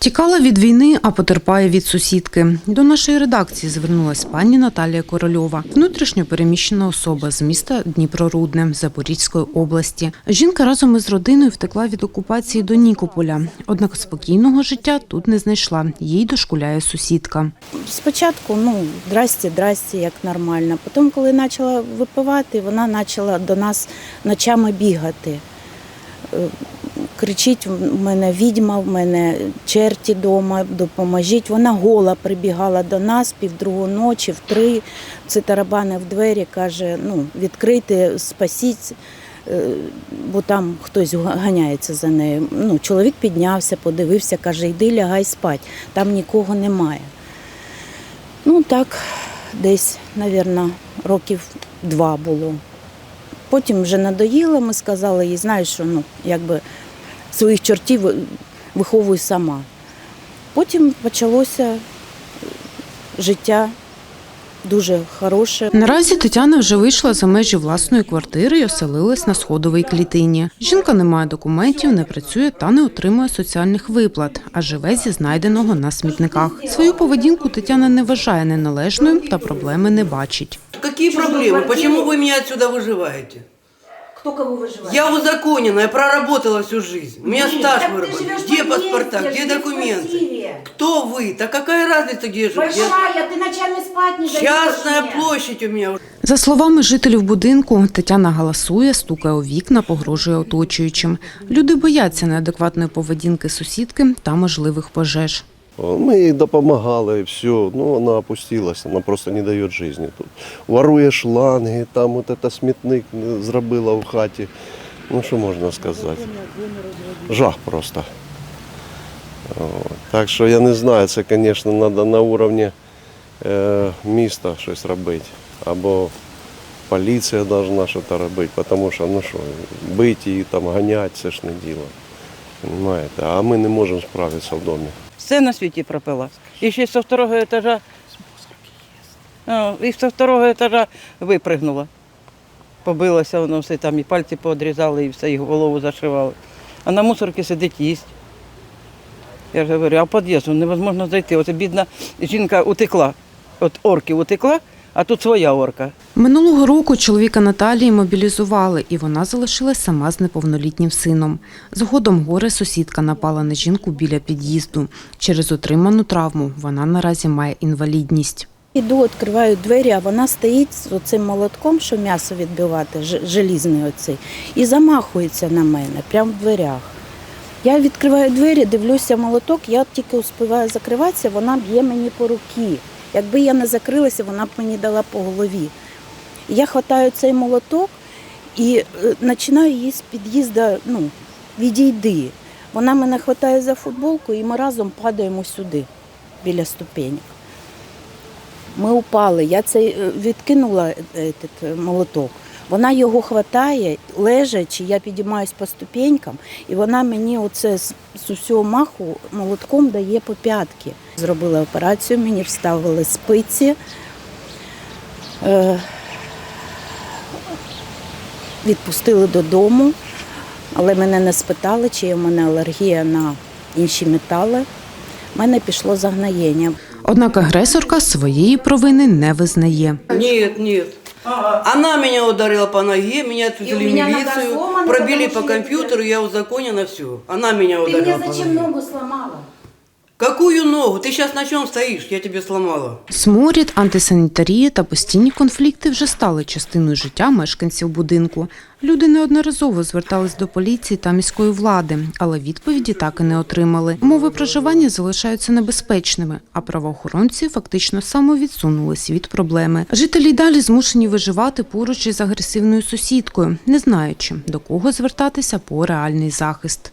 Тікала від війни, а потерпає від сусідки. До нашої редакції звернулась пані Наталія Корольова, внутрішньо переміщена особа з міста Дніпрорудне Запорізької області. Жінка разом із родиною втекла від окупації до Нікополя. Однак спокійного життя тут не знайшла. Їй дошкуляє сусідка. Спочатку, ну, здрасте, здрасте, як нормально. Потім, коли почала випивати, вона почала до нас ночами бігати. Кричить, в мене відьма, в мене черті вдома, допоможіть. Вона гола прибігала до нас півдругу ночі, в три. Це тарабани в двері, каже, ну, відкрийте, спасіть, е, бо там хтось ганяється за нею. Ну, чоловік піднявся, подивився, каже, йди лягай спать, там нікого немає. Ну так, десь, мабуть, років два було. Потім вже надоїло, ми сказали їй, знаєш, що ну, якби своїх чортів виховуй сама. Потім почалося життя дуже хороше. Наразі Тетяна вже вийшла за межі власної квартири і оселилась на сходовій клітині. Жінка не має документів, не працює та не отримує соціальних виплат, а живе зі знайденого на смітниках. Свою поведінку Тетяна не вважає неналежною та проблеми не бачить. Какие проблемы? Почему вы меня отсюда выживаете? Хто кого виживає? Я узаконена, я проработала всю жизнь. У меня стаж так ты выработан. живешь Где в паспорта, подъезде, где живешь в документы? квартире. Кто вы? Да какая разница, где я живу? Я- Большая, ти ночами спать не даєш Частная мені. площадь у меня. За словами жителів будинку, Тетяна галасує, стукає у вікна, погрожує оточуючим. Люди бояться неадекватної поведінки сусідки та можливих пожеж. Ми їй допомагали, все, ну вона опустилась, вона просто не дає життя тут. Ворує шланги, там от це смітник зробила в хаті. Ну що можна сказати? Жах просто. Так що я не знаю, це, звісно, треба на уровні е, міста щось робити. Або поліція повинна щось робити, тому що ну що, бити її там, ганяти, це ж не діло. Понимаєте? А ми не можемо справитися в домі. Все на світі пропила. І ще со второго етажа. І со второго етажа випригнула. Побилося воно все там, і пальці поодрізали, і все, і голову зашивали. А на мусорці сидить їсть. Я ж говорю, а в під'їзду невозможно зайти. Оце бідна жінка утекла. От орки утекла, а тут своя орка. Минулого року чоловіка Наталії мобілізували, і вона залишилась сама з неповнолітнім сином. Згодом горе сусідка напала на жінку біля під'їзду. Через отриману травму вона наразі має інвалідність. Іду, відкриваю двері, а вона стоїть з оцим молотком, що м'ясо відбивати, желізний оцей, і замахується на мене, прямо в дверях. Я відкриваю двері, дивлюся молоток, я тільки успіваю закриватися, вона б'є мені по руці. Якби я не закрилася, вона б мені дала по голові. Я хватаю цей молоток і е, починаю її з під'їзду, ну, відійди. Вона мене хватає за футболку і ми разом падаємо сюди, біля ступенек. Ми упали. Я цей е, відкинула е, этот, е, молоток. Вона його хватає, лежачи, я підіймаюсь по ступенькам, і вона мені оце з, з усього маху молотком дає по п'ятки. Зробила операцію, мені вставили спиці. Е, відпустили додому, але мене не спитали, чи є в мене алергія на інші метали. У мене пішло загноєння. Однак агресорка своєї провини не визнає. Нет, нет. Она меня ударила по ноге, меня отвезли в милицию, сломана, пробили по что я компьютеру, я узаконена, все. Она меня ударила по ноге. ногу сломала? Какую ногу? Ты сейчас на чем стоишь? Я тебе сломала. Сморід, антисанітарія та постійні конфлікти вже стали частиною життя мешканців будинку. Люди неодноразово звертались до поліції та міської влади, але відповіді так і не отримали. Умови проживання залишаються небезпечними, а правоохоронці фактично самовідсунулись від проблеми. Жителі далі змушені виживати поруч із агресивною сусідкою, не знаючи до кого звертатися по реальний захист.